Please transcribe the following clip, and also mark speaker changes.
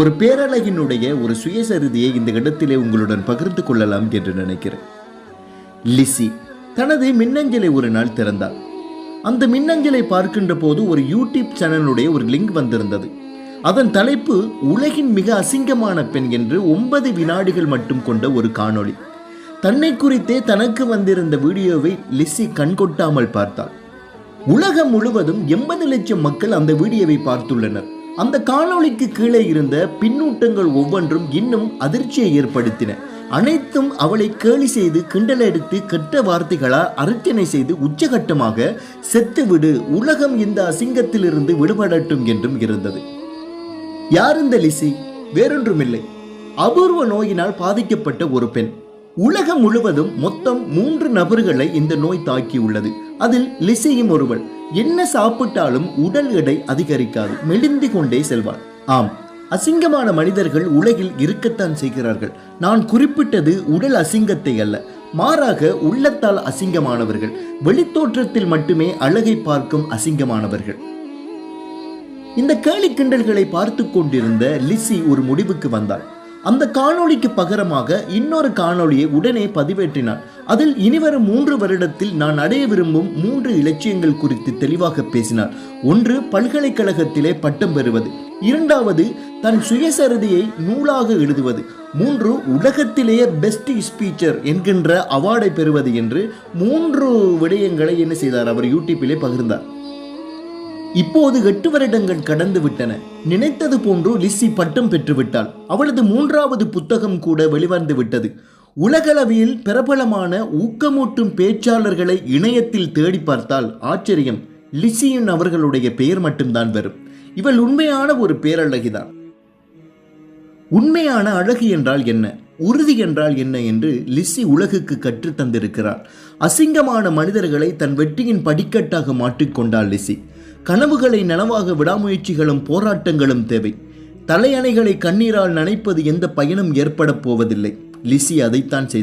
Speaker 1: ஒரு பேரழகினுடைய ஒரு சுயசரிதியை இந்த இடத்திலே உங்களுடன் பகிர்ந்து கொள்ளலாம் என்று நினைக்கிறேன். லிசி தனது மின்னஞ்சலை ஒரு நாள் திறந்தார் அந்த மின்னஞ்சலை பார்க்கின்ற போது ஒரு யூடியூப் சேனலுடைய ஒரு லிங்க் வந்திருந்தது. அதன் தலைப்பு உலகின் மிக அசிங்கமான பெண் என்று ஒன்பது வினாடிகள் மட்டும் கொண்ட ஒரு காணொளி. தன்னை குறித்தே தனக்கு வந்திருந்த வீடியோவை லிசி கண்கொட்டாமல் பார்த்தாள். உலகம் முழுவதும் எண்பது லட்சம் மக்கள் அந்த வீடியோவை பார்த்துள்ளனர். அந்த காணொளிக்கு கீழே இருந்த பின்னூட்டங்கள் ஒவ்வொன்றும் இன்னும் அதிர்ச்சியை ஏற்படுத்தின. அனைத்தும் அவளை கேலி செய்து கிண்டலெடுத்து கெட்ட வார்த்தைகளால் அர்ச்சனை செய்து உச்சகட்டமாக செத்துவிடு உலகம் இந்த அசிங்கத்திலிருந்து விடுபடட்டும் என்றும் இருந்தது. யார் இந்த லிசி? வேறொன்றுமில்லை. அபூர்வ நோயினால் பாதிக்கப்பட்ட ஒரு பெண். உலகம் முழுவதும் மொத்தம் மூன்று நபர்களை இந்த நோய் தாக்கியுள்ளது. அதில் லிசியும் ஒருவள் என்ன சாப்பிட்டாலும் உடல் எடை அதிகரிக்காது. மெலிந்து கொண்டே செல்வாள் ஆம் அசிங்கமான மனிதர்கள் உலகில் இருக்கத்தான் செய்கிறார்கள். நான் குறிப்பிட்டது உடல் அசிங்கத்தை அல்ல. மாறாக உள்ளத்தால் அசிங்கமானவர்கள். வெளித்தோற்றத்தில் மட்டுமே அழகை பார்க்கும் அசிங்கமானவர்கள். இந்த கேலி கிண்டல்களை பார்த்து கொண்டிருந்த லிசி ஒரு முடிவுக்கு வந்தாள். அந்த காணொளிக்கு பகரமாக இன்னொரு காணொளியை உடனே பதிவேற்றினார். அதில் இனிவரும் மூன்று வருடத்தில் நான் அடைய விரும்பும் மூன்று இலட்சியங்கள் குறித்து தெளிவாக பேசினார். ஒன்று பல்கலைக்கழகத்திலே பட்டம் பெறுவது. இரண்டாவது தன் சுயசரிதையை நூலாக எழுதுவது. மூன்று உலகத்திலேயே பெஸ்ட் ஸ்பீச்சர் என்கின்ற அவார்டை பெறுவது என்று மூன்று விடயங்களை என்ன செய்தார்? அவர் யூடியூப்பிலே பகிர்ந்தார். இப்போது எட்டு வருடங்கள் கடந்து விட்டன. நினைத்தது போன்று லிஸ்ஸி பட்டம் பெற்றுவிட்டாள் அவளது மூன்றாவது புத்தகம் கூட வெளிவந்து விட்டது. உலகளவில் பிரபலமான ஊக்கமூட்டும் பேச்சாளர்களை இணையத்தில் தேடி பார்த்தால் ஆச்சரியம். லிசியின் அவர்களுடைய பெயர் மட்டும்தான் வரும். இவள் உண்மையான ஒரு பேரழகிதான். உண்மையான அழகு என்றால் என்ன? உறுதி என்றால் என்ன என்று லிஸ்ஸி உலகுக்கு கற்றுத்தந்திருக்கிறார் அசிங்கமான மனிதர்களை தன் வெற்றியின் படிக்கட்டாக மாற்றிக்கொண்டாள் லிசி கனவுகளை நனவாக விடாமுயற்சிகளும் போராட்டங்களும் தேவை. தலையணைகளை கண்ணீரால் நனைப்பது எந்த பயனும் ஏற்பட போவதில்லை. லிசி அதைத்தான் செய்தார்.